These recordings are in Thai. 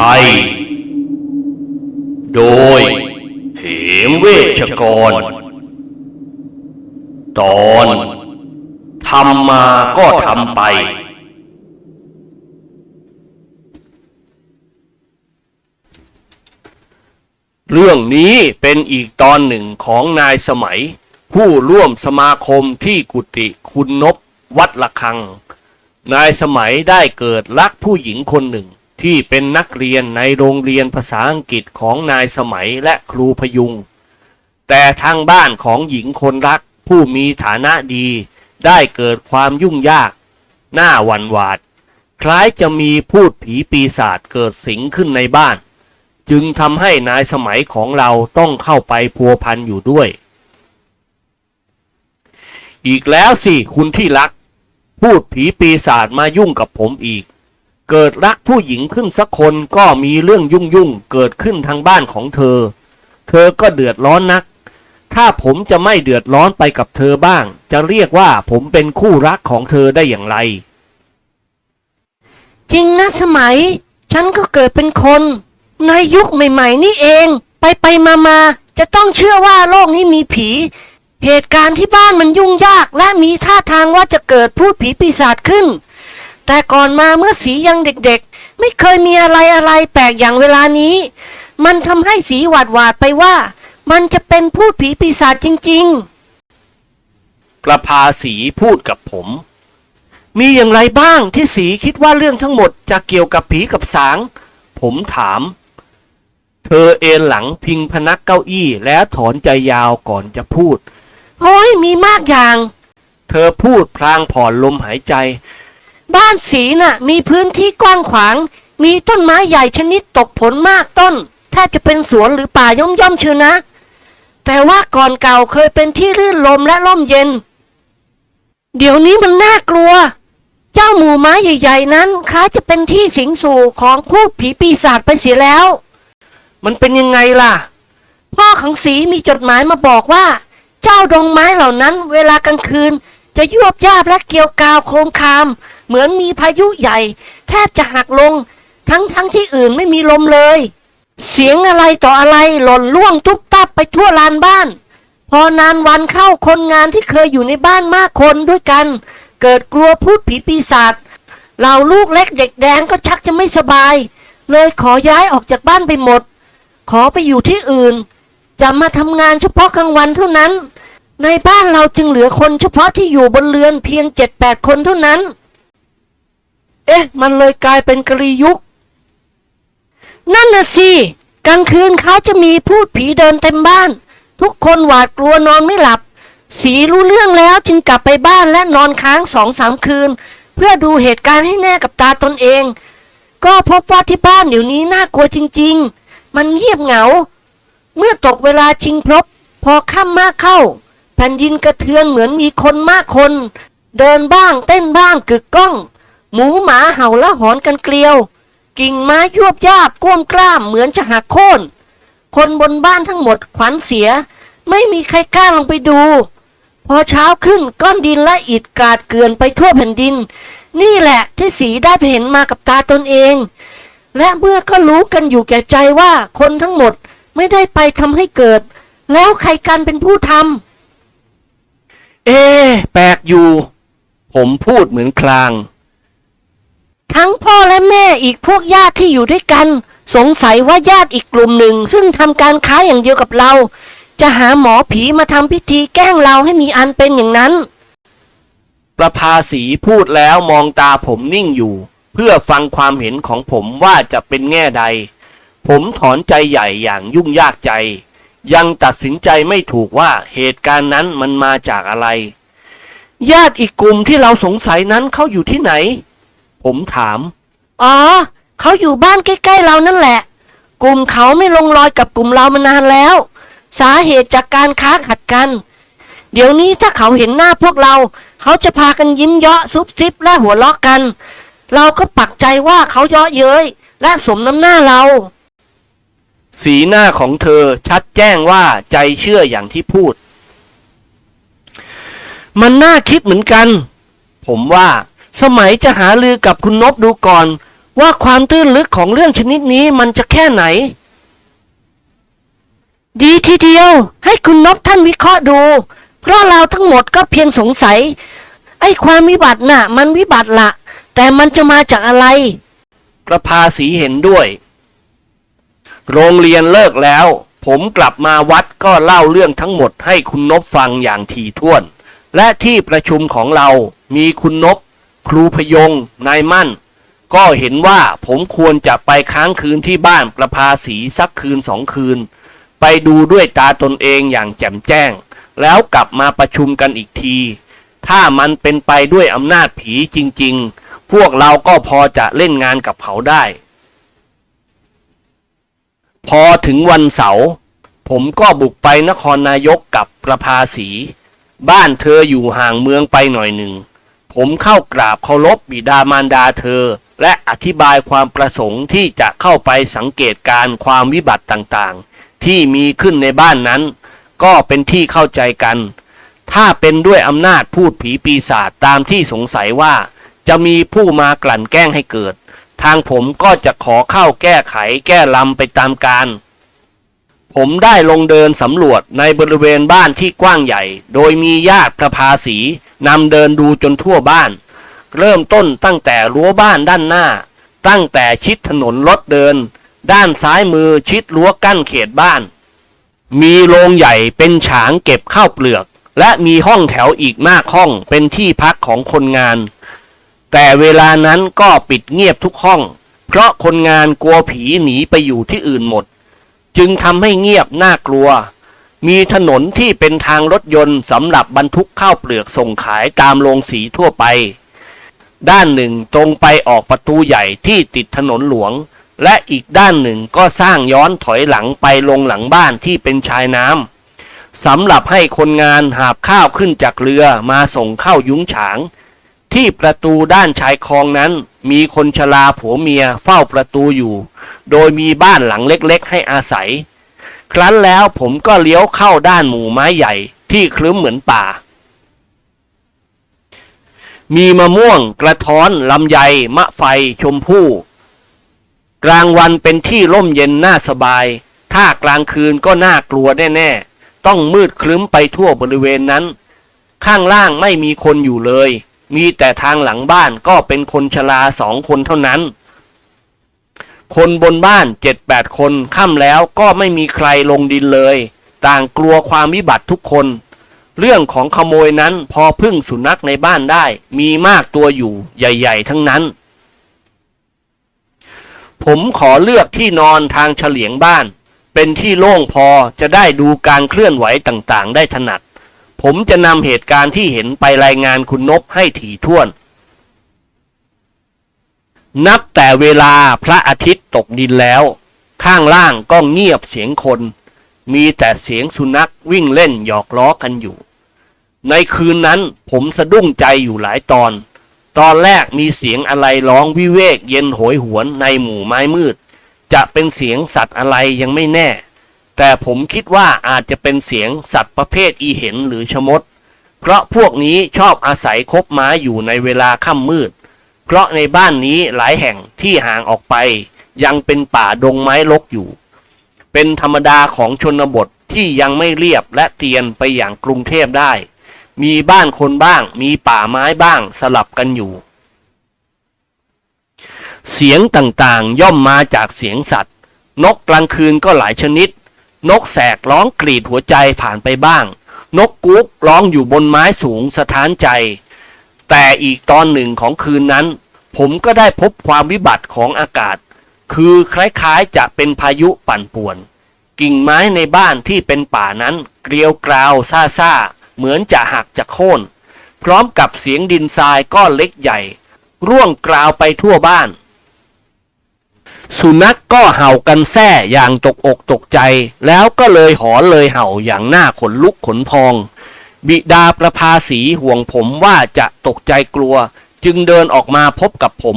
ไทยโดย เหมเวชกร ตอนทำมาก็ทำไป เรื่องนี้เป็นอีกตอนหนึ่งของนายสมัย ผู้ร่วมสมาคมที่กุฏิคุณนบวัดละคัง นายสมัยได้เกิดรักผู้หญิงคนหนึ่ง ที่เป็นนักเรียนในโรงเรียนภาษาอังกฤษของนายสมัยและครูพยุง แต่ทางบ้านของหญิงคนรักผู้มีฐานะดี ได้เกิดความยุ่งยาก หน้าหวันหวาด คล้ายจะมีพูดผีปีศาจเกิดสิงขึ้นในบ้าน จึงทำให้นายสมัยของเราต้องเข้าไปพัวพันอยู่ด้วย อีกแล้วสิคุณที่รัก พูดผีปีศาจมายุ่งกับผมอีก เกิดรักผู้หญิงขึ้นสักคนก็มีเรื่องยุ่งยุ่งเกิดขึ้นทางบ้านของเธอ เธอก็เดือดร้อนนัก ถ้าผมจะไม่เดือดร้อนไปกับเธอบ้าง จะเรียกว่าผมเป็นคู่รักของเธอได้อย่างไร จริงนะสมัย ฉันก็เกิดเป็นคน ในยุคใหม่ ๆ นี่เอง ไปไปมามาจะต้องเชื่อว่าโลกนี้มีผี เหตุการณ์ที่บ้านมันยุ่งยากและมีท่าทางว่าจะเกิดพูดผีปีศาจขึ้น แต่ก่อนมาเมื่อสียังเด็กๆ ไม่เคยมีอะไรอะไรแปลกอย่างเวลานี้ มันทำให้สีหวาดหวาดๆไปว่า มันจะเป็นพูดผีปีศาจจริง ๆ ประภาสีพูดกับผม มีอย่างไรบ้างที่สีคิดว่าเรื่องทั้งหมดจะเกี่ยวกับผีกับสาง ผมถาม เธอเอนหลังพิงพนักเก้าอี้แล้วถอนใจยาวก่อนจะพูดโอ้ยมีมากอย่าง เธอพูดพลางผ่อนลมหายใจ บ้านสีน่ะ มีพื้นที่กว้างขวาง มีต้นไม้ใหญ่ชนิดตกผลมากต้น แทบจะเป็นสวนหรือป่าย่อมย่อมเชียวนะ แต่ว่าก่อนเก่าเคยเป็นที่รื่นลมและร่มเย็น เดี๋ยวนี้มันน่ากลัว เจ้าหมู่ไม้ใหญ่ ๆ นั้นคล้ายจะเป็นที่สิงสู่ของพูดผีปีศาจไปเสียแล้ว มันเป็นยังไงล่ะ พ่อของสีมีจดหมายมาบอกว่า เจ้าดงไม้เหล่านั้น เวลากลางคืน จะยวบยาบและเกี่ยวกาวโคมคาม เหมือนมีพายุใหญ่ แทบจะหักลง ทั้งทั้งที่อื่นไม่มีลมเลย เสียงอะไรต่ออะไรหล่นล่วงทุบตับไปทั่วลานบ้าน พอนานวันเข้าคนงานที่เคยอยู่ในบ้านมากคนด้วยกัน เกิดกลัวพูดผีปีศาจเหล่าลูกเล็กเด็กแดงก็ชักจะไม่สบาย เลยขอย้ายออกจากบ้านไปหมด ขอไปอยู่ที่อื่น จะมาทำงานเฉพาะกลางวันเท่านั้น ในบ้านเราจึงเหลือคนเฉพาะที่อยู่บนเรือนเพียงเจ็ดแปดคนเท่านั้น เอ๊ะ มันเลยกลายเป็นกะลียุค นั่นน่ะสิ กลางคืนเขาจะมีพูดผีเดินเต็มบ้าน ทุกคนหวาดกลัวนอนไม่หลับ สีรู้เรื่องแล้วจึงกลับไปบ้านและนอนค้างสองสามคืน เพื่อดูเหตุการณ์ให้แน่กับตาตนเอง ก็พบว่าที่บ้านเดี๋ยวนี้น่ากลัวจริง ๆ มันเงียบเหงา เมื่อตกเวลาชิงพลบพอค่ำมากเข้า แผ่นดินกระเทือนเหมือนมีคนมากคน เดินบ้างเต้นบ้างกึกก้อง หมูหมาเห่าและหอนกันเกลียว กิ่งไม้ยวบยาบก้มกล้ามเหมือนจะหักโค่นคนบนบ้านทั้งหมดขวัญเสีย ไม่มีใครกล้าลงไปดู พอเช้าขึ้นก้อนดินและอิฐกาดเกลื่อนไปทั่วแผ่นดิน นี่แหละที่สีได้เห็นมากับตาตนเอง และเมื่อก็รู้กันอยู่แก่ใจว่าคนทั้งหมดไม่ได้ไปทำให้เกิด แล้วใครกันเป็นผู้ทำเอ๊แปลกอยู่ ผมพูดเหมือนคลาง ทั้งพ่อและแม่อีกพวกญาติที่อยู่ด้วยกัน สงสัยว่าญาติอีกกลุ่มหนึ่ง ซึ่งทำการค้าอย่างเดียวกับเรา จะหาหมอผีมาทำพิธีแกล้งเราให้มีอันเป็นอย่างนั้น ประภาสีพูดแล้วมองตาผมนิ่งอยู่ เพื่อฟังความเห็นของผมว่าจะเป็นแง่ใด ผมถอนใจใหญ่อย่างยุ่งยากใจ ยังตัดสินใจไม่ถูกว่าเหตุการณ์นั้นมันมาจากอะไร ญาติอีกกลุ่มที่เราสงสัยนั้นเขาอยู่ที่ไหน ผมถาม อ๋อ เขาอยู่บ้านใกล้ ๆ เรานั่นแหละ กลุ่มเขาไม่ลงรอยกับกลุ่มเรามานานแล้ว สาเหตุจากการค้าขัดกัน เดี๋ยวนี้ถ้าเขาเห็นหน้าพวกเรา เขาจะพากันยิ้มเยาะซุบซิบและหัวเราะกัน เราก็ปักใจว่าเขาเยาะเย้ยและสมน้ำหน้าเรา สีหน้าของเธอชัดแจ้งว่าใจเชื่ออย่างที่พูด มันน่าคิดเหมือนกัน ผมว่า สมัยจะหาลือกับคุณนบดูก่อน ว่าความตื้นลึกของเรื่องชนิดนี้มันจะแค่ไหน ดีทีเดียว ให้คุณนบท่านวิเคราะห์ดู เพราะเราทั้งหมดก็เพียงสงสัย ไอ้ความวิบัติน่ะ มันวิบัติละ แต่มันจะมาจากอะไร ประภาสีเห็นด้วย โรงเรียนเลิกแล้ว ผมกลับมาวัดก็เล่าเรื่องทั้งหมดให้คุณนบฟังอย่างถี่วน และที่ประชุมของเรามีคุณนบ ครูพยงนายมั่น ก็เห็นว่าผมควรจะไปค้างคืนที่บ้านประภาสีสักคืนสองคืน ไปดูด้วยตาตนเองอย่างแจ่มแจ้ง แล้วกลับมาประชุมกันอีกที ถ้ามันเป็นไปด้วยอำนาจผีจริง ๆ พวกเราก็พอจะเล่นงานกับเขาได้ พอถึงวันเสาร์ผมก็บุกไปนครนายกกับประภาสี บ้านเธออยู่ห่างเมืองไปหน่อยหนึ่ง ผมเข้ากราบเคารพบิดามารดาเธอ และอธิบายความประสงค์ที่จะเข้าไปสังเกตการความวิบัติต่างๆ ที่มีขึ้นในบ้านนั้น ก็เป็นที่เข้าใจกัน ถ้าเป็นด้วยอำนาจพูดผีปีศาจตามที่สงสัยว่า จะมีผู้มากลั่นแกล้งให้เกิด ทางผมก็จะขอเข้าแก้ไขแก้ลำไปตามการ ผมได้ลงเดินสำรวจในบริเวณบ้านที่กว้างใหญ่ โดยมีญาติประภาสีนำเดินดูจนทั่วบ้าน เริ่มต้นตั้งแต่รั้วบ้านด้านหน้า ตั้งแต่ชิดถนนรถเดิน ด้านซ้ายมือชิดรั้วกั้นเขตบ้าน มีโรงใหญ่เป็นฉางเก็บข้าวเปลือก และมีห้องแถวอีกมากห้องเป็นที่พักของคนงาน แต่เวลานั้นก็ปิดเงียบทุกห้อง เพราะคนงานกลัวผีหนีไปอยู่ที่อื่นหมด จึงทำให้เงียบน่ากลัว มีถนนที่เป็นทางรถยนต์สำหรับบรรทุกข้าวเปลือกส่งขายตามโรงสีทั่วไป ด้านหนึ่งตรงไปออกประตูใหญ่ที่ติดถนนหลวง และอีกด้านหนึ่งก็สร้างย้อนถอยหลังไปลงหลังบ้านที่เป็นชายน้ำสำหรับให้คนงานหาบข้าวขึ้นจากเรือมาส่งเข้ายุ้งฉาง ที่ประตูด้านชายคลองนั้นมีคนชราผัวเมียเฝ้าประตูอยู่ โดยมีบ้านหลังเล็กๆ ให้อาศัย ครั้นแล้วผมก็เลี้ยวเข้าด้านหมู่ไม้ใหญ่ที่คลึ้มเหมือนป่า มีมะม่วง กระท้อนลำไย มะไฟ ชมพู่ กลางวันเป็นที่ร่มเย็นน่าสบาย ถ้ากลางคืนก็น่ากลัวแน่ๆ ต้องมืดคลึ้มไปทั่วบริเวณนั้น ข้างล่างไม่มีคนอยู่เลย มีแต่ทางหลังบ้านก็เป็นคนชราสองคนเท่านั้น คนบนบ้านเจ็ดแปดคนค่ำแล้วก็ไม่มีใครลงดินเลย ต่างกลัวความวิบัติทุกคน เรื่องของขโมยนั้นพอพึ่งสุนัขในบ้านได้ มีมากตัวอยู่ใหญ่ ๆ ทั้งนั้น ผมขอเลือกที่นอนทางเฉลียงบ้าน เป็นที่โล่งพอจะได้ดูการเคลื่อนไหวต่างๆ ได้ถนัด ผมจะนำเหตุการณ์ที่เห็นไปรายงานคุณนบให้ถี่ถ้วน นับแต่เวลาพระอาทิตย์ตกดินแล้ว ข้างล่างก็เงียบเสียงคน มีแต่เสียงสุนัขวิ่งเล่นหยอกล้อกันอยู่ ในคืนนั้นผมสะดุ้งใจอยู่หลายตอน ตอนแรกมีเสียงอะไรร้องวิเวกเย็นโหยหวนในหมู่ไม้มืด จะเป็นเสียงสัตว์อะไรยังไม่แน่ แต่ผมคิดว่าอาจจะเป็นเสียงสัตว์ประเภทอีเห็นหรือชมด เพราะพวกนี้ชอบอาศัยคบม้าอยู่ในเวลาค่ำมืด เพราะในบ้านนี้หลายแห่งที่ห่างออกไป ยังเป็นป่าดงไม้รกอยู่ เป็นธรรมดาของชนบทที่ยังไม่เรียบและเตียนไปอย่างกรุงเทพได้ มีบ้านคนบ้างมีป่าไม้บ้างสลับกันอยู่ เสียงต่างๆย่อมมาจากเสียงสัตว์ นกกลางคืนก็หลายชนิด นกแสกร้องกรีดหัวใจผ่านไปบ้าง นกกุ๊กร้องอยู่บนไม้สูงสะท้านใจ แต่อีกตอนหนึ่งของคืนนั้น ผมก็ได้พบความวิบัติของอากาศ คือคล้ายๆจะเป็นพายุปั่นป่วน กิ่งไม้ในบ้านที่เป็นป่านั้น เกลียวกราวซ่าซ่าเหมือนจะหักจะโค่น พร้อมกับเสียงดินทรายก้อนเล็กใหญ่ ร่วงกราวไปทั่วบ้าน สุนัขกก็เห่ากันแซ่อย่างตกอกตกใจ แล้วก็เลยหอนเลยเห่าอย่างหน้าขนลุกขนพอง บิดาประภาสีห่วงผมว่าจะตกใจกลัว จึงเดินออกมาพบกับผม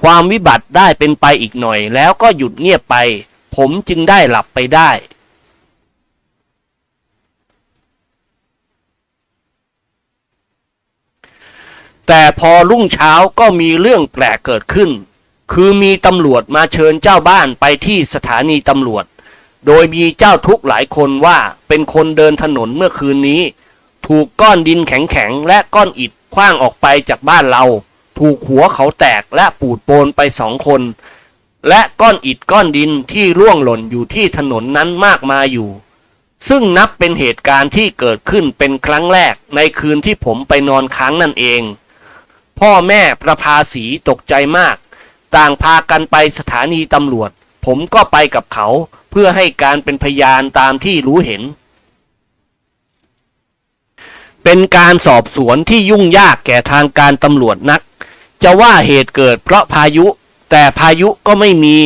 ความวิบัติได้เป็นไปอีกหน่อย แล้วก็หยุดเงียบไป ผมจึงได้หลับไปได้ แต่พอรุ่งเช้าก็มีเรื่องแปลกเกิดขึ้น คือมีตำรวจมาเชิญเจ้าบ้านไปที่สถานีตำรวจ โดยมีเจ้าทุกหลายคนว่าเป็นคนเดินถนนเมื่อคืนนี้ ถูกก้อนดินแข็งๆ และก้อนอิฐคว้างออกไปจากบ้านเรา ถูกหัวเขาแตกและปูดโปนไปสองคน และก้อนอิฐก้อนดินที่ร่วงหล่นอยู่ที่ถนนนั้นมากมายอยู่ ซึ่งนับเป็นเหตุการณ์ที่เกิดขึ้นเป็นครั้งแรกในคืนที่ผมไปนอนค้างนั่นเอง พ่อแม่ประภาสีตกใจมาก ต่างพากันไปสถานีตำรวจ ผมก็ไปกับเขาเพื่อให้การเป็นพยานตามที่รู้เห็น เป็นการสอบสวนที่ยุ่งยากแก่ทางการตำรวจนัก จะว่าเหตุเกิดเพราะพายุ แต่พายุก็ไม่มี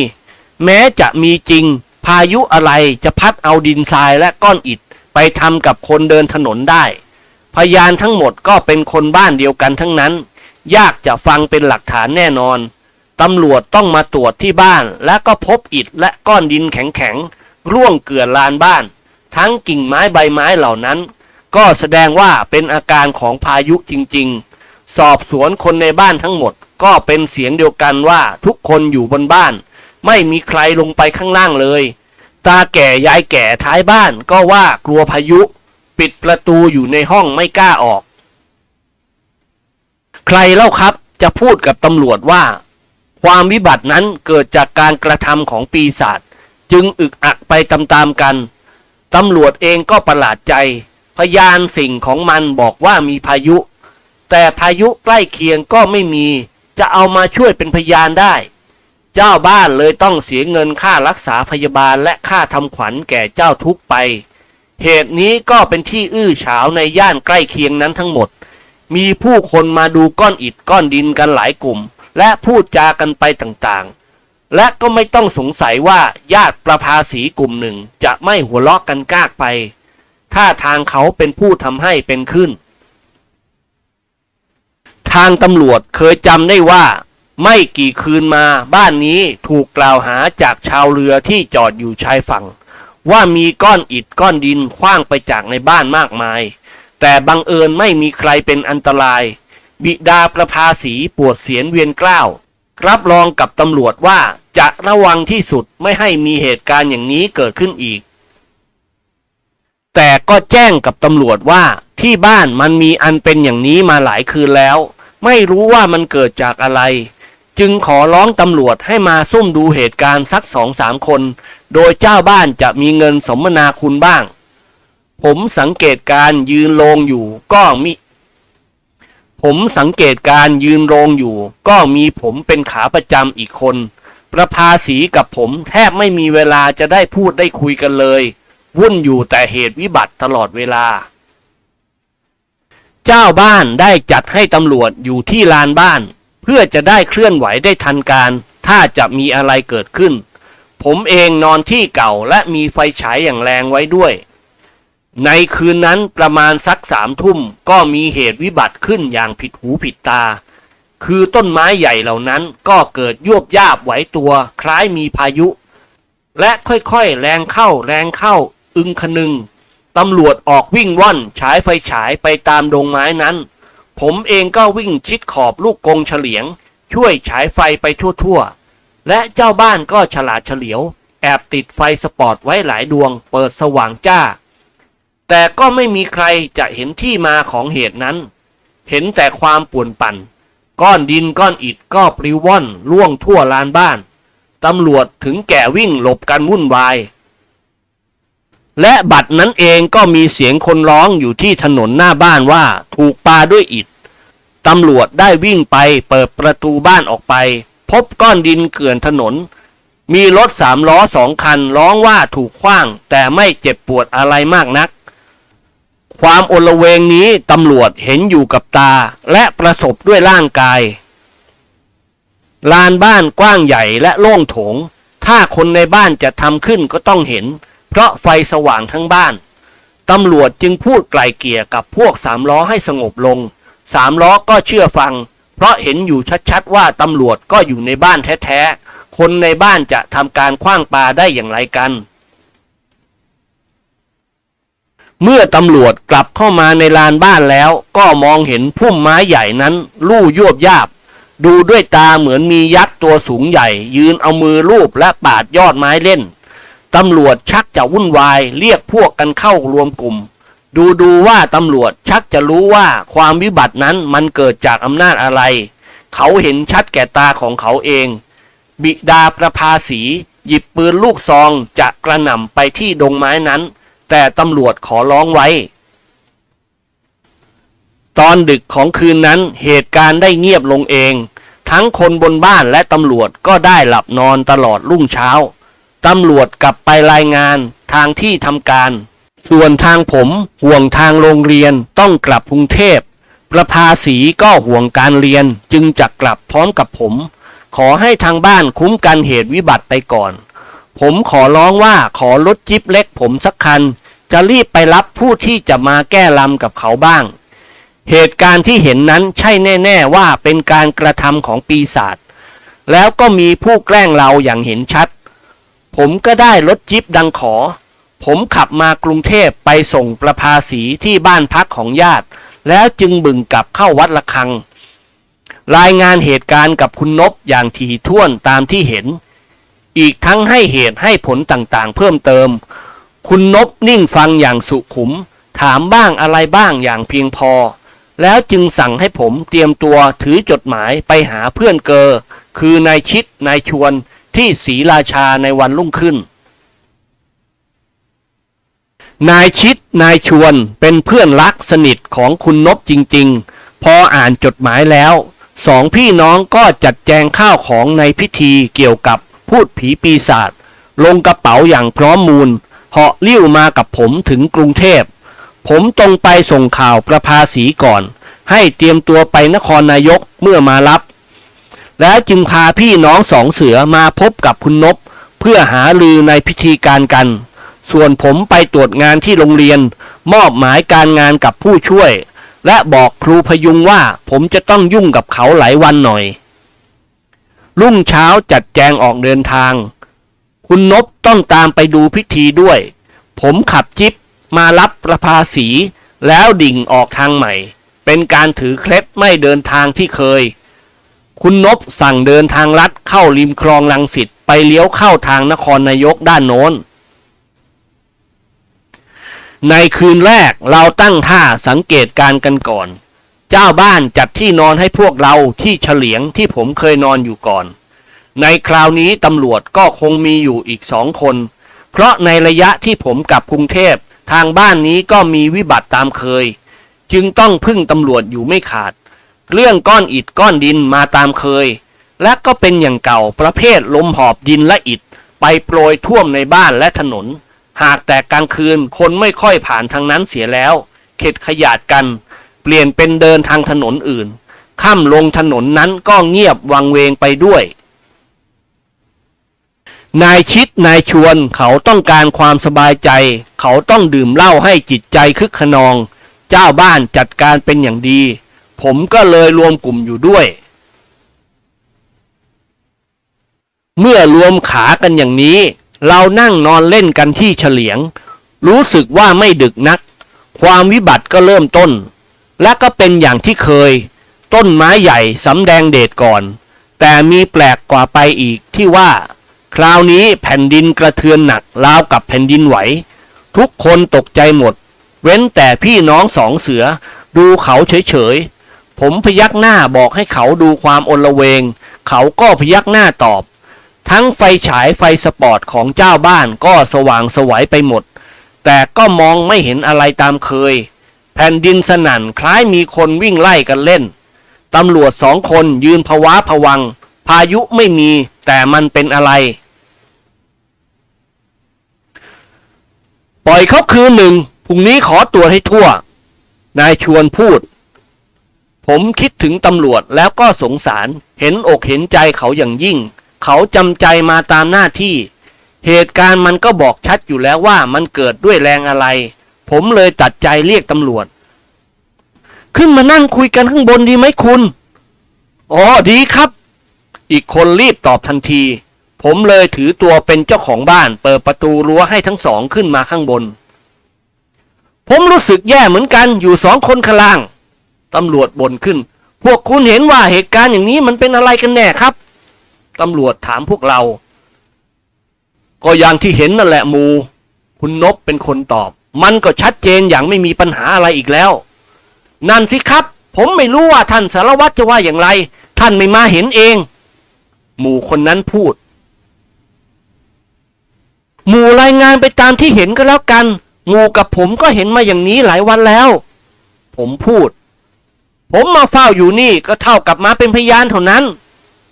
แม้จะมีจริง พายุอะไรจะพัดเอาดินทรายและก้อนอิฐไปทำกับคนเดินถนนได้ พยานทั้งหมดก็เป็นคนบ้านเดียวกันทั้งนั้น ยากจะฟังเป็นหลักฐานแน่นอนตำรวจต้องมาตรวจที่บ้าน และก็พบอิฐและก้อนดินแข็งๆร่วงเกลื่อนลานบ้าน ทั้งกิ่งไม้ใบไม้เหล่านั้น ก็แสดงว่าเป็นอาการของพายุจริง ๆ สอบสวนคนในบ้านทั้งหมด ก็เป็นเสียงเดียวกันว่าทุกคนอยู่บนบ้าน ไม่มีใครลงไปข้างล่างเลย ตาแก่ยายแก่ท้ายบ้านก็ว่ากลัวพายุ ปิดประตูอยู่ในห้องไม่กล้าออก ใครเล่าครับจะพูดกับตำรวจว่า ความวิบัตินั้นเกิดจากการกระทำของปีศาจจึงอึกอักไปตามๆกันตำรวจเองก็ประหลาดใจ พยานสิ่งของมันบอกว่ามีพายุ แต่พายุใกล้เคียงก็ไม่มี จะเอามาช่วยเป็นพยานได้ เจ้าบ้านเลยต้องเสียเงินค่ารักษาพยาบาลและค่าทำขวัญแก่เจ้าทุกไป เหตุนี้ก็เป็นที่อื้อฉาวในย่านใกล้เคียงนั้นทั้งหมด มีผู้คนมาดูก้อนอิฐก้อนดินกันหลายกลุ่ม และพูดจากันไปต่างๆ และก็ไม่ต้องสงสัยว่าญาติประภาสีกลุ่มหนึ่งจะไม่หัวเราะกันกากไป ถ้าทางเขาเป็นผู้ทำให้เป็นขึ้น ทางตำรวจเคยจำได้ว่า ไม่กี่คืนมาบ้านนี้ถูกกล่าวหาจากชาวเรือที่จอดอยู่ชายฝั่ง ว่ามีก้อนอิฐก้อนดินคว้างไปจากในบ้านมากมาย แต่บังเอิญไม่มีใครเป็นอันตราย บิดาประภาสีปวดเสียนเวียนกล้าวรับรองกับตำรวจว่าจะระวังที่สุดไม่ให้มีเหตุการณ์อย่างนี้เกิดขึ้นอีก แต่ก็แจ้งกับตำรวจว่าที่บ้านมันมีอันเป็นอย่างนี้มาหลายคืนแล้ว ไม่รู้ว่ามันเกิดจากอะไร จึงขอร้องตำรวจให้มาซุ่มดูเหตุการณ์สักสองสามคน โดยเจ้าบ้านจะมีเงินสมนาคุณบ้าง ผมสังเกตการยืนโรงอยู่ก็มี ผมสังเกตการยืนโรงอยู่ ก็มีผมเป็นขาประจำอีกคน ประภาสีกับผมแทบไม่มีเวลาจะได้พูดได้คุยกันเลย วุ่นอยู่แต่เหตุวิบัติตลอดเวลา เจ้าบ้านได้จัดให้ตำรวจอยู่ที่ลานบ้าน เพื่อจะได้เคลื่อนไหวได้ทันการ ถ้าจะมีอะไรเกิดขึ้น ผมเองนอนที่เก่าและมีไฟฉายอย่างแรงไว้ด้วย ในคืนนั้นประมาณสักสามทุ่มก็มีเหตุวิบัติขึ้นอย่างผิดหูผิดตา คือต้นไม้ใหญ่เหล่านั้นก็เกิดยวบยาบไหวตัว คล้ายมีพายุและค่อยๆ แรงเข้าแรงเข้า อึงคนึงตำรวจออกวิ่งว่อนฉายไฟฉายไปตามดงไม้นั้น ผมเองก็วิ่งชิดขอบลูกกงเฉลียง ช่วยฉายไฟไปทั่วๆ และเจ้าบ้านก็ฉลาดเฉลียว แอบติดไฟสปอตไว้หลายดวงเปิดสว่างจ้า แต่ก็ไม่มีใครจะเห็นที่มาของเหตุนั้น เห็นแต่ความป่วนปั่น ก้อนดินก้อนอิฐก็ปลิวว่อนล่วงทั่วลานบ้านตำรวจถึงแก่วิ่งหลบกันวุ่นวาย และบัดนั้นเองก็มีเสียงคนร้องอยู่ที่ถนนหน้าบ้านว่าถูกปาด้วยอิฐตำรวจได้วิ่งไปเปิดประตูบ้านออกไป พบก้อนดินเกลื่อนถนน มีรถสามล้อสองคันร้องว่าถูกขว้าง แต่ไม่เจ็บปวดอะไรมากนัก ความโอลเวงนี้ตำรวจเห็นอยู่กับตาและประสบด้วยร่างกาย ลานบ้านกว้างใหญ่และโล่งโถง ถ้าคนในบ้านจะทำขึ้นก็ต้องเห็น เพราะไฟสว่างทั้งบ้าน ตำรวจจึงพูดไกล่เกลี่ยกับพวกสามล้อให้สงบลง สามล้อก็เชื่อฟัง เพราะเห็นอยู่ชัดๆว่าตำรวจก็อยู่ในบ้านแท้ๆ คนในบ้านจะทำการคว้างปลาได้อย่างไรกัน เมื่อตำรวจกลับเข้ามาในลานบ้านแล้ว ก็มองเห็นพุ่มไม้ใหญ่นั้นลู่ยวบยาบดูด้วยตาเหมือนมียักษ์ตัวสูงใหญ่ ยืนเอามือลูบและปาดยอดไม้เล่น ตำรวจชักจะวุ่นวาย เรียกพวกกันเข้ารวมกลุ่ม ดูดูว่าตำรวจชักจะรู้ว่าความวิบัตินั้นมันเกิดจากอำนาจอะไร เขาเห็นชัดแก่ตาของเขาเอง บิดาประภาสี หยิบปืนลูกซองจะกระหน่ำไปที่ดงไม้นั้น แต่ตำรวจขอร้องไว้ ตอนดึกของคืนนั้นเหตุการณ์ได้เงียบลงเอง ทั้งคนบนบ้านและตำรวจก็ได้หลับนอนตลอดรุ่งเช้า ตำรวจกลับไปรายงานทางที่ทำการ ส่วนทางผมห่วงทางโรงเรียนต้องกลับกรุงเทพ ประภาสีก็ห่วงการเรียนจึงจะกลับพร้อมกับผม ขอให้ทางบ้านคุ้มกันเหตุวิบัติไปก่อน ผมขอร้องว่าขอรถจิ๊บเล็กผมสักคัน จะรีบไปรับผู้ที่จะมาแก้ลำกับเขาบ้าง เหตุการณ์ที่เห็นนั้นใช่แน่ ๆ ว่าเป็นการกระทำของปีศาจแล้วก็มีผู้แกล้งเราอย่างเห็นชัด ผมก็ได้รถจิ๊บดังขอ ผมขับมากรุงเทพไปส่งประภาสีที่บ้านพักของญาติ แล้วจึงบึงกลับเข้าวัดละคัง รายงานเหตุการณ์กับคุณนบอย่างถี่ถ้วนตามที่เห็น อีกทั้งให้เหตุให้ผลต่างๆ เพิ่มเติม คุณนบนิ่งฟังอย่างสุขุม ถามบ้างอะไรบ้างอย่างเพียงพอ แล้วจึงสั่งให้ผมเตรียมตัวถือจดหมายไปหาเพื่อนเกอ คือนายชิดนายชวน ที่ศรีราชาในวันรุ่งขึ้น นายชิดนายชวนเป็นเพื่อนรักสนิทของคุณนบจริง ๆ พออ่านจดหมายแล้ว สองพี่น้องก็จัดแจงข้าวของในพิธีเกี่ยวกับพูดผีปีศาจลงกระเป๋าอย่างพร้อมมูลเหาะลิ้วมากับผมถึงกรุงเทพ ผมตรงไปส่งข่าวประภาสีก่อน ให้เตรียมตัวไปนครนายกเมื่อมารับ แล้วจึงพาพี่น้องสองเสือมาพบกับคุณนบเพื่อหาลือในพิธีการกัน ส่วนผมไปตรวจงานที่โรงเรียน มอบหมายการงานกับผู้ช่วย และบอกครูพยุงว่าผมจะต้องยุ่งกับเขาหลายวันหน่อย รุ่งเช้าจัดแจงออกเดินทาง คุณนบต้องตามไปดูพิธีด้วย ผมขับจิ๊บมารับประภาสี แล้วดิ่งออกทางใหม่ เป็นการถือเคล็ดไม่เดินทางที่เคย คุณนบสั่งเดินทางลัดเข้าริมคลองลังสิตไปเลี้ยวเข้าทางนครนายกด้านโน้น ในคืนแรกเราตั้งท่าสังเกตการณ์กันก่อน เจ้าบ้านจัดที่นอนให้พวกเราที่เฉลียงที่ผมเคยนอนอยู่ก่อน ในคราวนี้ตำรวจก็คงมีอยู่อีกสองคน เพราะในระยะที่ผมกลับกรุงเทพทางบ้านนี้ก็มีวิบัติตามเคย จึงต้องพึ่งตำรวจอยู่ไม่ขาด เรื่องก้อนอิฐก้อนดินมาตามเคย และก็เป็นอย่างเก่าประเภทลมหอบดินและอิฐ ไปโปรยท่วมในบ้านและถนน หากแต่กลางคืนคนไม่ค่อยผ่านทางนั้นเสียแล้ว เข็ดขยาดกัน เปลี่ยนเป็นเดินทางถนนอื่นค่ำลงถนนนั้นก็เงียบวังเวงไปด้วย นายชิดนายชวนเขาต้องการความสบายใจ เขาต้องดื่มเหล้าให้จิตใจคึกขนอง เจ้าบ้านจัดการเป็นอย่างดี ผมก็เลยรวมกลุ่มอยู่ด้วย เมื่อรวมขากันอย่างนี้ เรานั่งนอนเล่นกันที่เฉลียง รู้สึกว่าไม่ดึกนัก ความวิบัติก็เริ่มต้น และก็เป็นอย่างที่เคย ต้นไม้ใหญ่สำแดงเดชก่อน แต่มีแปลกกว่าไปอีกที่ว่า คราวนี้แผ่นดินกระเทือนหนักราวกับแผ่นดินไหว ทุกคนตกใจหมด เว้นแต่พี่น้องสองเสือดูเขาเฉยๆ ผมพยักหน้าบอกให้เขาดูความอนละเวง เขาก็พยักหน้าตอบ ทั้งไฟฉายไฟสปอร์ตของเจ้าบ้านก็สว่างสวัยไปหมด แต่ก็มองไม่เห็นอะไรตามเคย แผ่นดินสนั่นคล้ายมีคนวิ่งไล่กันเล่น ตำรวจสองคนยืนพะว้าพะวัง พายุไม่มีแต่มันเป็นอะไร ปล่อยเขาคืนหนึ่งพรุ่งนี้ขอตรวจให้ทั่ว นายชวนพูด ผมคิดถึงตำรวจแล้วก็สงสาร เห็นอกเห็นใจเขาอย่างยิ่ง เขาจำใจมาตามหน้าที่ เหตุการณ์มันก็บอกชัดอยู่แล้วว่ามันเกิดด้วยแรงอะไร ผมเลยตัดใจเรียกตำรวจ ขึ้นมานั่งคุยกันข้างบนดีไหมคุณ อ๋อดีครับ อีกคนรีบตอบทันที ผมเลยถือตัวเป็นเจ้าของบ้าน เปิดประตูรั้วให้ทั้งสองขึ้นมาข้างบน ผมรู้สึกแย่เหมือนกันอยู่สองคนข้างล่าง ตำรวจบ่นขึ้น พวกคุณเห็นว่าเหตุการณ์อย่างนี้มันเป็นอะไรกันแน่ครับ ตำรวจถามพวกเรา ก็อย่างที่เห็นนั่นแหละมู คุณนบเป็นคนตอบ มันก็ชัดเจนอย่างไม่มีปัญหาอะไรอีกแล้ว นั่นสิครับ ผมไม่รู้ว่าท่านสารวัตรจะว่าอย่างไร ท่านไม่มาเห็นเอง หมู่คนนั้นพูด หมู่รายงานไปตามที่เห็นก็แล้วกันหมู่กับผมก็เห็นมาอย่างนี้หลายวันแล้ว ผมพูด ผมมาเฝ้าอยู่นี่ก็เท่ากับมาเป็นพยานเท่านั้น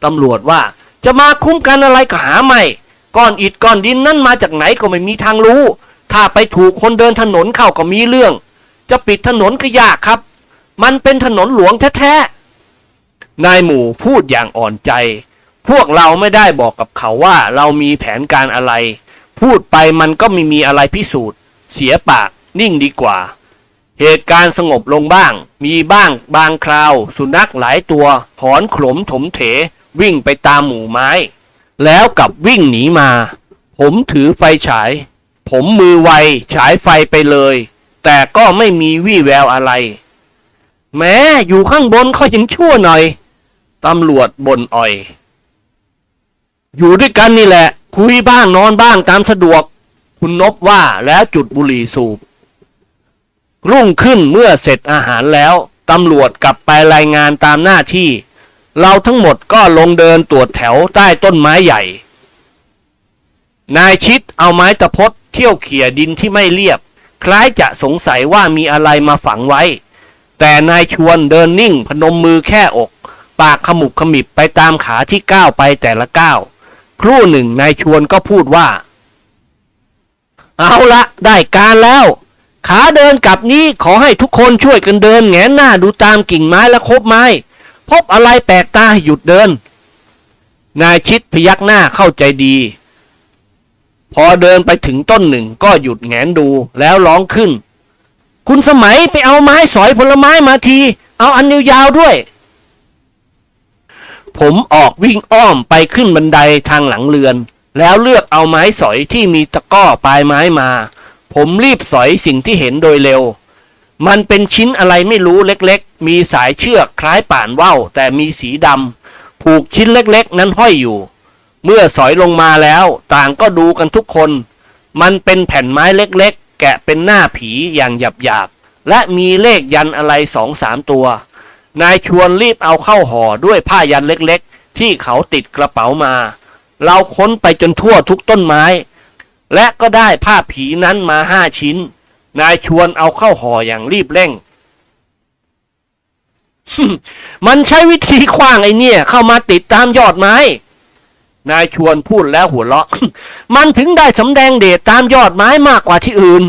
ตำรวจว่าจะมาคุ้มกันอะไรก็หาไม่ ก้อนอิฐก้อนดินนั่นมาจากไหนก็ไม่มีทางรู้ ถ้าไปถูกคนเดินถนนเข้าก็มีเรื่อง จะปิดถนนก็ยากครับ มันเป็นถนนหลวงแท้ๆ นายหมู่พูดอย่างอ่อนใจ พวกเราไม่ได้บอกกับเขาว่าเรามีแผนการอะไร พูดไปมันก็ไม่มีอะไรพิสูจน์ เสียปากนิ่งดีกว่า เหตุการณ์สงบลงบ้าง มีบ้างบางคราว สุนัขหลายตัว หอนโขลมถมเถ วิ่งไปตามหมู่ไม้ แล้วกลับวิ่งหนีมา ผมถือไฟฉาย ผมมือไวฉายไฟไปเลย แต่ก็ไม่มีวี่แววอะไร แม้อยู่ข้างบนเขายังชั่วหน่อยตำรวจบ่นอ่อย อยู่ด้วยกันนี่แหละ คุยบ้างนอนบ้างตามสะดวก คุณนบว่าแล้วจุดบุหรี่สูบ รุ่งขึ้นเมื่อเสร็จอาหารแล้วตำรวจกลับไปรายงานตามหน้าที่ เราทั้งหมดก็ลงเดินตรวจแถวใต้ต้นไม้ใหญ่ นายชิดเอาไม้ตะพดเที่ยวเขี่ยดินที่ไม่เรียบ คล้ายจะสงสัยว่ามีอะไรมาฝังไว้ แต่นายชวนเดินนิ่งพนมมือแค่อก ปากขมุบขมิบไปตามขาที่ก้าวไปแต่ละก้าวครู่หนึ่งนายชวนก็พูดว่า เอาละได้การแล้ว ขาเดินกลับนี้ขอให้ทุกคนช่วยกันเดินแงนหน้าดูตามกิ่งไม้และคบไม้ พบอะไรแปลกตาหหยุดเดิน นายชิดพยักหน้าเข้าใจดี พอเดินไปถึงต้นหนึ่งก็หยุดแงนดูแล้วร้องขึ้น คุณสมัยไปเอาไม้สอยผลไม้มาที เอาอันยาวๆด้วย ผมออกวิ่งอ้อมไปขึ้นบันไดทางหลังเรือน แล้วเลือกเอาไม้สอยที่มีตะก้อปลายไม้มา ผมรีบสอยสิ่งที่เห็นโดยเร็ว มันเป็นชิ้นอะไรไม่รู้เล็กๆ มีสายเชือกคล้ายป่านว่าวแต่มีสีดำผูกชิ้นเล็กๆ นั้นห้อยอยู่ เมื่อสอยลงมาแล้วต่างก็ดูกันทุกคน มันเป็นแผ่นไม้เล็กๆ แกะเป็นหน้าผีอย่างหยาบๆ และมีเลขยันอะไรสองสามตัว นายชวนรีบเอาเข้าห่อด้วยผ้ายันเล็กๆ ที่เขาติดกระเป๋ามา เราค้นไปจนทั่วทุกต้นไม้ และก็ได้ผ้าผีนั้นมาห้าชิ้น นายชวนเอาเข้าห่ออย่างรีบเร่ง มันใช้วิธีขว้างไอเนี่ย เข้ามาติดตามยอดไม้ นายชวนพูดแล้วหัวเราะ มันถึงได้สำแดงเดชตามยอดไม้มากกว่าที่อื่น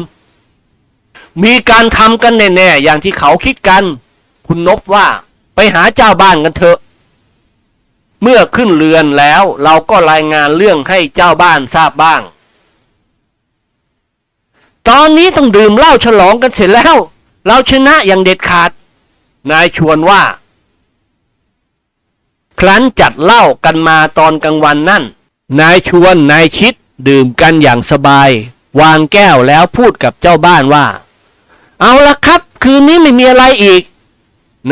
มีการทำกันแน่ๆอย่างที่เขาคิดกัน คุณนบว่าไปหาเจ้าบ้านกันเถอะเมื่อขึ้นเรือนแล้วเราก็รายงานเรื่องให้เจ้าบ้านทราบบ้าง ตอนนี้ต้องดื่มเหล้าฉลองกันเสร็จแล้ว เราชนะอย่างเด็ดขาด นายชวนว่า ครั้นจัดเหล้ากันมาตอนกลางวันนั่น นายชวนนายชิดดื่มกันอย่างสบาย วางแก้วแล้วพูดกับเจ้าบ้านว่า เอาละครับ คืนนี้ไม่มีอะไรอีก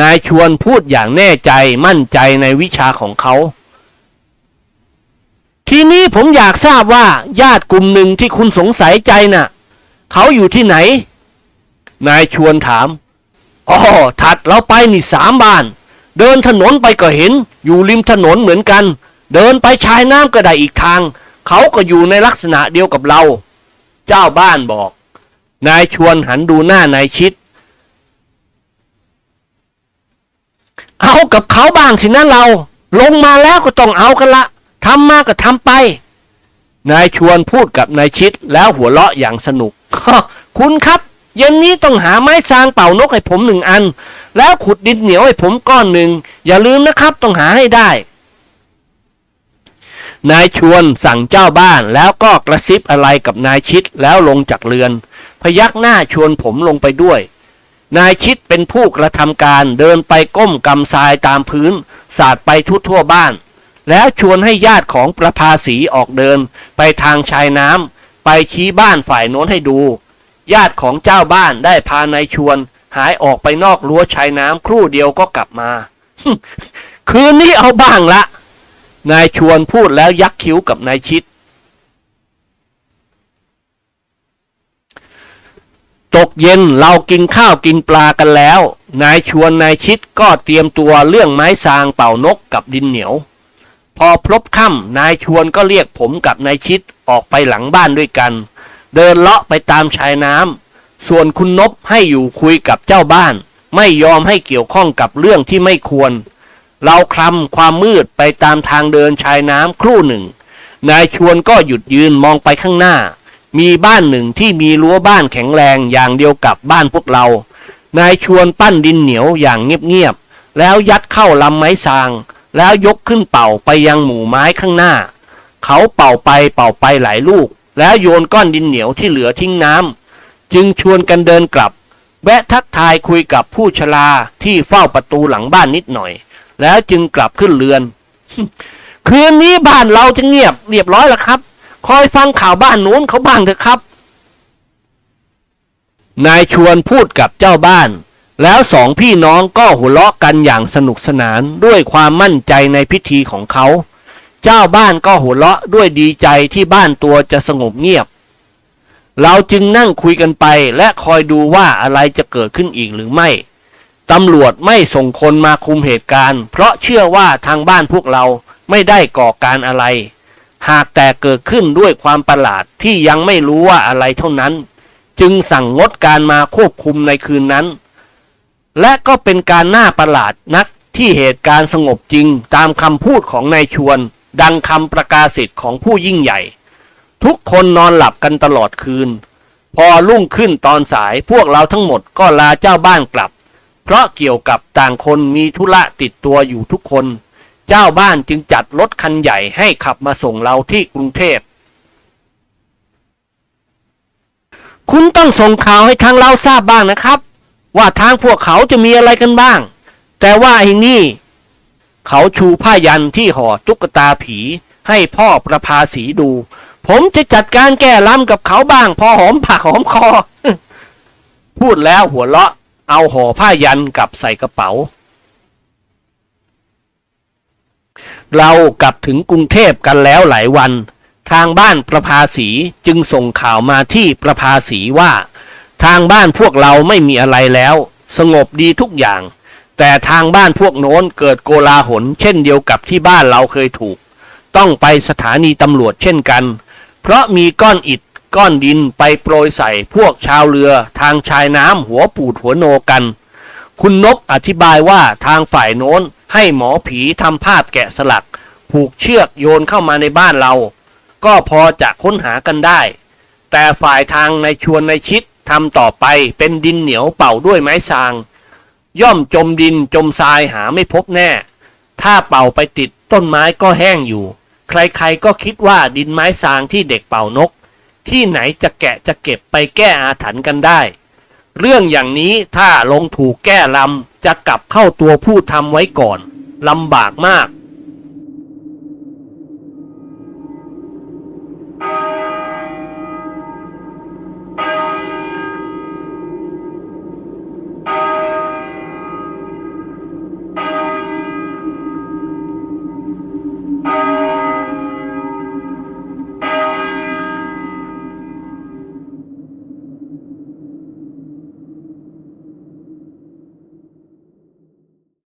นายชวนพูดอย่างแน่ใจมั่นใจในวิชาของเขาทีนี้ผมอยากทราบว่าญาติกลุ่มหนึ่งที่คุณสงสัยใจน่ะ เขาอยู่ที่ไหน นายชวนถามอ๋อถัดเราไปนี่สามบ้าน เดินถนนไปก็เห็น อยู่ริมถนนเหมือนกัน เดินไปชายน้ำก็ได้อีกทาง เขาก็อยู่ในลักษณะเดียวกับเรา เจ้าบ้านบอก นายชวนหันดูหน้านายชิด เอากับเขาบ้างสินะเรา ลงมาแล้วก็ต้องเอากันละทำมาก็ทำไป นายชวนพูดกับนายชิดแล้วหัวเราะอย่างสนุก คุณครับ เย็นนี้ต้องหาไม้ซางเป่านกให้ผมหนึ่งอัน แล้วขุดดินเหนียวให้ผมก้อนหนึ่ง อย่าลืมนะครับต้องหาให้ได้ นายชวนสั่งเจ้าบ้านแล้วก็กระซิบอะไรกับนายชิดแล้วลงจากเรือน พยักหน้าชวนผมลงไปด้วย นายชิดเป็นผู้กระทำการเดินไปก้มกำทรายตามพื้น สาดไปทั่วทั่วบ้าน แล้วชวนให้ญาติของประภาสีออกเดิน ไปทางชายน้ำไปชี้บ้านฝ่ายโน้นให้ดู ญาติของเจ้าบ้านได้พานายชวน หายออกไปนอกรั้วชายน้ำครู่เดียวก็กลับมา คืนนี้เอาบ้างละ นายชวนพูดแล้วยักคิ้วกับนายชิด ตกเย็นเรากินข้าวกินปลากันแล้ว นายชวนนายชิดก็เตรียมตัวเรื่องไม้ซางเป่านกกับดินเหนียว พอพลบค่ำนายชวนก็เรียกผมกับนายชิดออกไปหลังบ้านด้วยกัน เดินเลาะไปตามชายน้ำส่วนคุณนบให้อยู่คุยกับเจ้าบ้าน ไม่ยอมให้เกี่ยวข้องกับเรื่องที่ไม่ควร เราคลำความมืดไปตามทางเดินชายน้ำครู่หนึ่ง นายชวนก็หยุดยืนมองไปข้างหน้า มีบ้านหนึ่งที่มีรั้วบ้านแข็งแรงอย่างเดียวกับบ้านพวกเรา นายชวนปั้นดินเหนียวอย่างเงียบๆแล้วยัดเข้าลำไม้ซาง แล้วยกขึ้นเป่าไปยังหมู่ไม้ข้างหน้า เขาเป่าไปเป่าไปหลายลูก แล้วโยนก้อนดินเหนียวที่เหลือทิ้งน้ำจึงชวนกันเดินกลับ แวะทักทายคุยกับผู้ชราที่เฝ้าประตูหลังบ้านนิดหน่อย แล้วจึงกลับขึ้นเรือน คืนนี้บ้านเราจะเงียบเรียบร้อยแล้วครับ คอยฟังข่าวบ้านนู้นเขาบ้างเถอะครับ นายชวนพูดกับเจ้าบ้าน แล้วสองพี่น้องก็หัวเราะกันอย่างสนุกสนานด้วยความมั่นใจในพิธีของเขา เจ้าบ้านก็หัวเราะด้วยดีใจที่บ้านตัวจะสงบเงียบ เราจึงนั่งคุยกันไปและคอยดูว่าอะไรจะเกิดขึ้นอีกหรือไม่ ตำรวจไม่ส่งคนมาคุมเหตุการณ์ เพราะเชื่อว่าทางบ้านพวกเราไม่ได้ก่อการอะไร หากแต่เกิดขึ้นด้วยความประหลาดที่ยังไม่รู้ว่าอะไรเท่านั้น จึงสั่งงดการมาควบคุมในคืนนั้น และก็เป็นการน่าประหลาดนักที่เหตุการณ์สงบจริงตามคำพูดของนายชวน ดังคำประกาศสิทธิ์ของผู้ยิ่งใหญ่ ทุกคนนอนหลับกันตลอดคืน พอรุ่งขึ้นตอนสายพวกเราทั้งหมดก็ลาเจ้าบ้านกลับ เพราะเกี่ยวกับต่างคนมีธุระติดตัวอยู่ทุกคน เจ้าบ้านจึงจัดรถคันใหญ่ให้ขับมาส่งเราที่กรุงเทพคุณต้องส่งข่าวให้ทางเราทราบบ้างนะครับ ว่าทางพวกเขาจะมีอะไรกันบ้าง แต่ว่าไอ้นี่ เขาชูผ้ายันที่ห่อตุ๊กตาผี ให้พ่อประภาสีดู ผมจะจัดการแก้ล้ำกับเขาบ้าง พอหอมปากหอมคอ พูดแล้วหัวเราะ เอาห่อผ้ายันกลับใส่กระเป๋า เรากลับถึงกรุงเทพกันแล้วหลายวัน ทางบ้านประภาสีจึงส่งข่าวมาที่ประภาสีว่า ทางบ้านพวกเราไม่มีอะไรแล้ว สงบดีทุกอย่าง แต่ทางบ้านพวกโน้นเกิดโกลาหลเช่นเดียวกับที่บ้านเราเคยถูก ต้องไปสถานีตำรวจเช่นกัน เพราะมีก้อนอิฐก้อนดินไปโปรยใส่พวกชาวเรือทางชายน้ำหัวปูดหัวโนกัน คุณนบอธิบายว่าทางฝ่ายโน้นให้หมอผีทำภาพแกะสลัก ผูกเชือกโยนเข้ามาในบ้านเรา ก็พอจะค้นหากันได้ แต่ฝ่ายทางในชวนในชิด ทำต่อไปเป็นดินเหนียวเป่าด้วยไม้ซาง ย่อมจมดินจมทรายหาไม่พบแน่ ถ้าเป่าไปติดต้นไม้ก็แห้งอยู่ ใครๆก็คิดว่าดินไม้ซางที่เด็กเป่านก ที่ไหนจะแกะจะเก็บไปแก้อาถรรพ์กันได้ เรื่องอย่างนี้ถ้าลงถูกแก้ลำจะกลับเข้าตัวผู้ทำไว้ก่อนลำบากมาก